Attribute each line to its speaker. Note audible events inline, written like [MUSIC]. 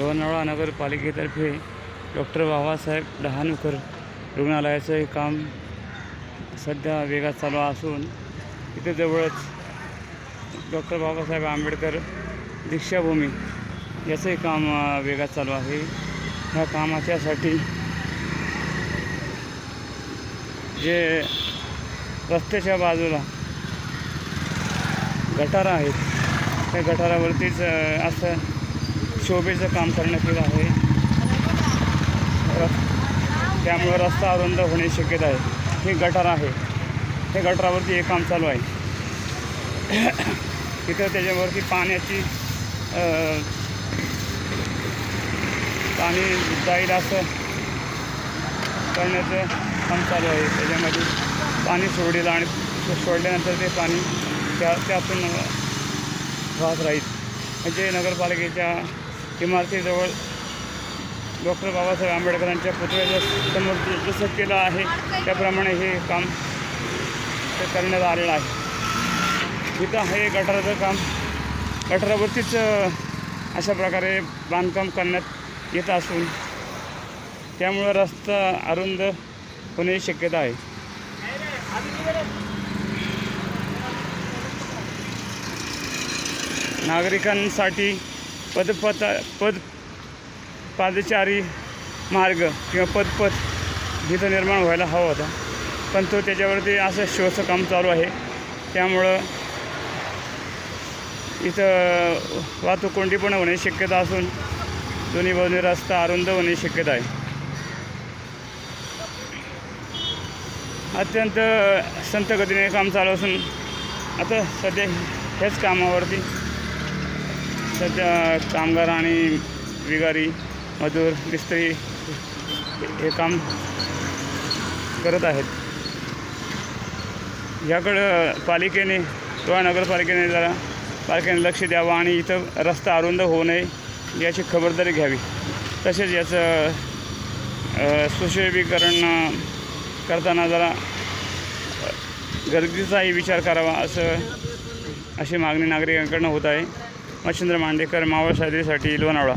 Speaker 1: लोणावळा नगरपालिकेतर्फे डॉक्टर बाबासाहेब डहाणूकर रुग्णालयाचं हे काम सध्या वेगात चालू असून इथे जवळच डॉक्टर बाबासाहेब आंबेडकर दीक्षाभूमी याचंही काम वेगात चालू आहे. ह्या कामाच्यासाठी जे रस्त्याच्या बाजूला गटारं आहेत त्या गटारावरतीच असं शोभेचं काम करण्यात येत आहे. रस त्यामुळे रस्ता अरुंद होणे शक्यता आहे. हे गटार आहे. हे गटारावरती हे काम चालू आहे. [COUGHS] तिथं त्याच्यावरती पाण्याची पाणी जाईल असं करण्याचं काम चालू आहे. त्याच्यामध्ये पाणी सोडलेलं आणि सोडल्यानंतर ते पाणी त्या त्यातून वाहत राहील. म्हणजे नगरपालिकेच्या इमारतीजवळ डॉक्टर बाबासाहेब आंबेडकरांच्या पुतळ्याच्या समोर जसं केलं आहे त्याप्रमाणे हे काम करण्यात आलेलं आहे. इथं आहे गटाराचं काम. गटारावरतीच अशा प्रकारे बांधकाम करण्यात येत असून त्यामुळं रस्ता अरुंद होण्याची शक्यता आहे. नागरिकांसाठी पदपथ पद पादचारी मार्ग किंवा पदपथ जिथं निर्माण व्हायला हवा होता. पण तो त्याच्यावरती असं शोचं काम चालू आहे. त्यामुळं इथं वाहतूक कोंडी पण होण्याची शक्यता असून दोन्ही बाजूने रस्ता अरुंद होण्याची शक्यता आहे. अत्यंत संत गतीने काम चालू असून आता सध्या ह्याच कामावरती सध्या कामगार आणि विगारी मजूर मिस्त्री हे काम करत आहेत. ह्याकडं पालिकेने किंवा नगरपालिकेने जरा पालिकेने लक्ष द्यावं आणि इथं रस्ता अरुंद होऊ नये याची खबरदारी घ्यावी. तसेच याचं सुशोभीकरण करताना जरा गर्दीचाही विचार करावा असं अशी मागणी नागरिकांकडनं होत आहे. मच्छिंद्र मांडेकर मावळ साजरीसाठी लोणावळा.